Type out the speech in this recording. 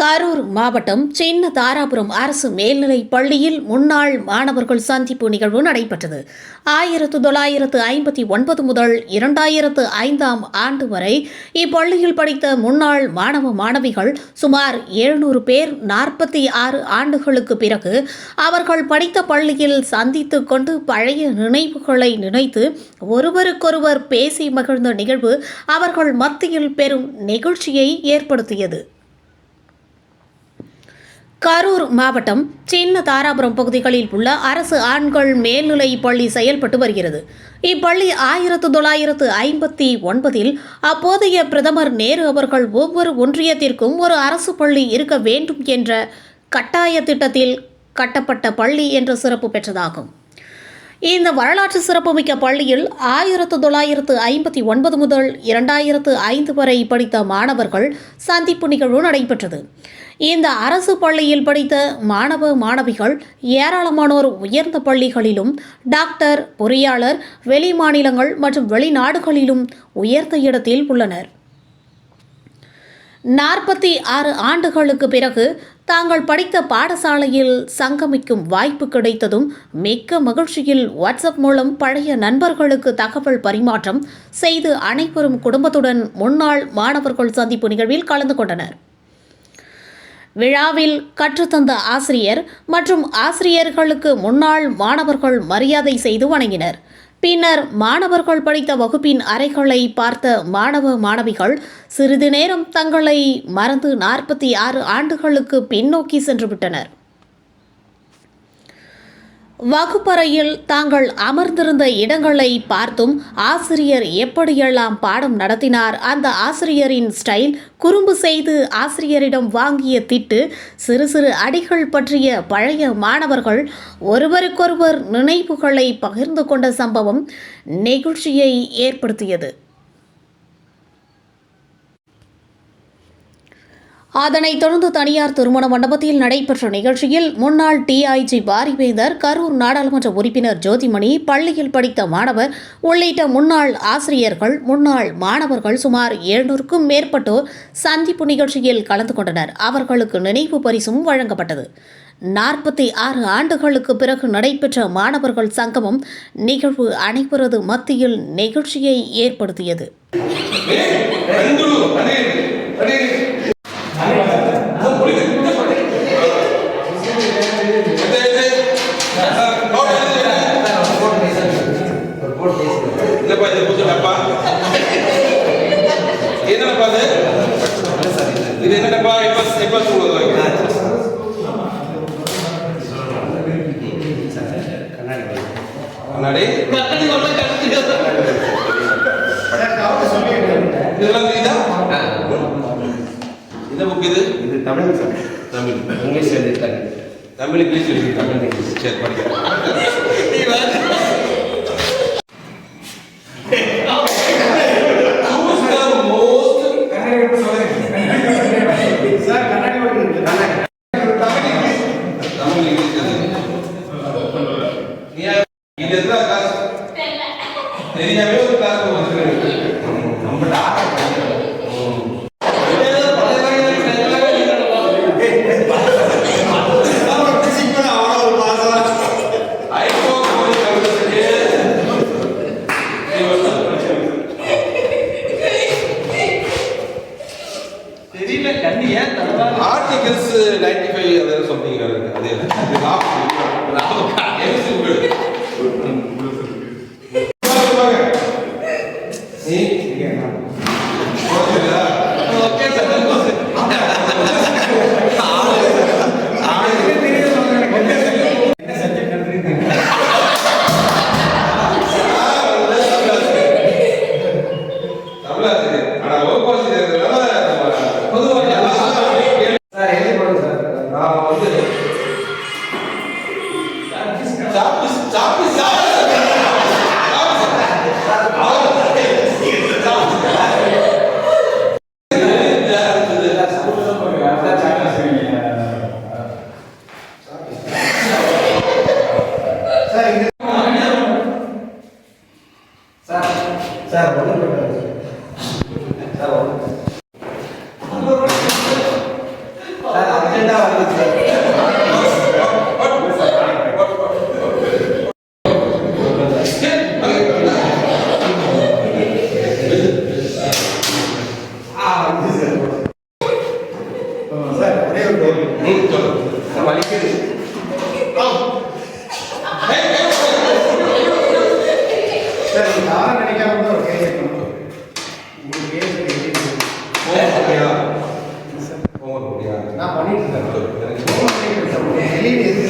கரூர் மாவட்டம் சின்ன தாராபுரம் அரசு மேல்நிலைப் பள்ளியில் முன்னாள் மாணவர்கள் சந்திப்பு நிகழ்வு நடைபெற்றது. ஆயிரத்து தொள்ளாயிரத்து ஐம்பத்தி ஒன்பது முதல் இரண்டாயிரத்து ஐந்தாம் ஆண்டு வரை இப்பள்ளியில் படித்த முன்னாள் மாணவ மாணவிகள் சுமார் எழுநூறு பேர் நாற்பத்தி ஆறு ஆண்டுகளுக்கு பிறகு அவர்கள் படித்த பள்ளியில் சந்தித்து கொண்டு பழைய நினைவுகளை நினைத்து ஒருவருக்கொருவர் பேசி மகிழ்ந்த நிகழ்வு அவர்கள் மத்தியில் பெரும் நெகிழ்ச்சியை ஏற்படுத்தியது. கரூர் மாவட்டம் சின்ன தாராபுரம் பகுதிகளில் உள்ள அரசு ஆண்கள் மேல்நிலை பள்ளி செயல்பட்டு வருகிறது. இப்பள்ளி ஆயிரத்து தொள்ளாயிரத்து ஐம்பத்தி ஒன்பதில் அப்போதைய பிரதமர் நேரு அவர்கள் ஒவ்வொரு ஒன்றியத்திற்கும் ஒரு அரசு பள்ளி இருக்க வேண்டும் என்ற கட்டாய திட்டத்தில் கட்டப்பட்ட பள்ளி என்ற சிறப்பு பெற்றதாகும். இந்த வரலாற்று சிறப்புமிக்க பள்ளியில் ஆயிரத்து தொள்ளாயிரத்து ஐம்பத்தி ஒன்பது முதல் இரண்டாயிரத்து ஐந்து வரை படித்த மாணவர்கள் சந்திப்பு நிகழ்வு நடைபெற்றது. இந்த அரசு பள்ளியில் படித்த மாணவ மாணவிகள் ஏராளமானோர் உயர்ந்த பள்ளிகளிலும் டாக்டர் பொறியாளர் வெளி மாநிலங்கள் மற்றும் வெளிநாடுகளிலும் உயர்ந்த இடத்தில் உள்ளனர். நாற்பத்தி ஆறு ஆண்டுகளுக்கு பிறகு தாங்கள் படித்த பாடசாலையில் சங்கமிக்கும் வாய்ப்பு கிடைத்ததும் மிக்க மகிழ்ச்சியில் வாட்ஸ்அப் மூலம் பழைய நண்பர்களுக்கு தகவல் பரிமாற்றம் செய்து அனைவரும் குடும்பத்துடன் முன்னாள் மாணவர்கள் சந்திப்பு நிகழ்வில் கலந்து கொண்டனர். விழாவில் கற்றுத்தந்த ஆசிரியர் மற்றும் ஆசிரியர்களுக்கு முன்னாள் மாணவர்கள் மரியாதை செய்து வணங்கினர். பின்னர் மாணவர்கள் படித்த வகுப்பின் அறைகளை பார்த்த மாணவ மாணவிகள் சிறிது நேரம் தங்களை மறந்து நாற்பத்தி ஆறு ஆண்டுகளுக்கு பின்னோக்கி சென்று விட்டனர். வகுப்பறையில் தாங்கள் அமர்ந்திருந்த இடங்களை பார்த்தும் ஆசிரியர் எப்படியெல்லாம் பாடம் நடத்தினார் அந்த ஆசிரியரின் ஸ்டைல் குறும்பு செய்து ஆசிரியரிடம் வாங்கிய திட்டு சிறு சிறு அடிகள் பற்றிய பழைய மாணவர்கள் ஒருவருக்கொருவர் நினைவுகளை பகிர்ந்து கொண்ட சம்பவம் நெகிழ்ச்சியை ஏற்படுத்தியது. அதனைத் தொடர்ந்து தனியார் திருமண மண்டபத்தில் நடைபெற்ற நிகழ்ச்சியில் முன்னாள் டிஐஜி பாரிவேந்தர் கரூர் நாடாளுமன்ற உறுப்பினர் ஜோதிமணி பள்ளியில் படித்த மாணவர் உள்ளிட்ட முன்னாள் ஆசிரியர்கள் முன்னாள் மாணவர்கள் சுமார் எழுநூறுக்கும் மேற்பட்டோர் சந்திப்பு நிகழ்ச்சியில் கலந்து கொண்டனர். அவர்களுக்கு நினைவு பரிசும் வழங்கப்பட்டது. நாற்பத்தி ஆறு ஆண்டுகளுக்கு பிறகு நடைபெற்ற மாணவர்கள் சங்கமம் நிகழ்வு அனைவரது மத்தியில் நிகழ்ச்சியை ஏற்படுத்தியது என்னப்பா இது புது டப்பா என்னப்பா இது இது என்ன டப்பா எப்ப எப்ப சொல்லுவாங்க கண்ணாடி. இதெல்லாம் தெரியுதா? என்ன புக் இது? இது தமிழ் சார் தமிழ். இங்கிலீஷ் எழுதிருக்காங்க தமிழ் இங்கிலீஷ் இருக்கு தமிழ் இங்கிலீஷ். சரி படிக்கிறேன் தெரியாமலே ஒரு க்கு வந்திருக்க. ஏன் தரவா ஆர்டிகல்ஸ் நைன்டி ஃபைவ் அது இருக்கு அது 在我们这个在我们 நான் பண்ணிட்டு இருக்கேன்.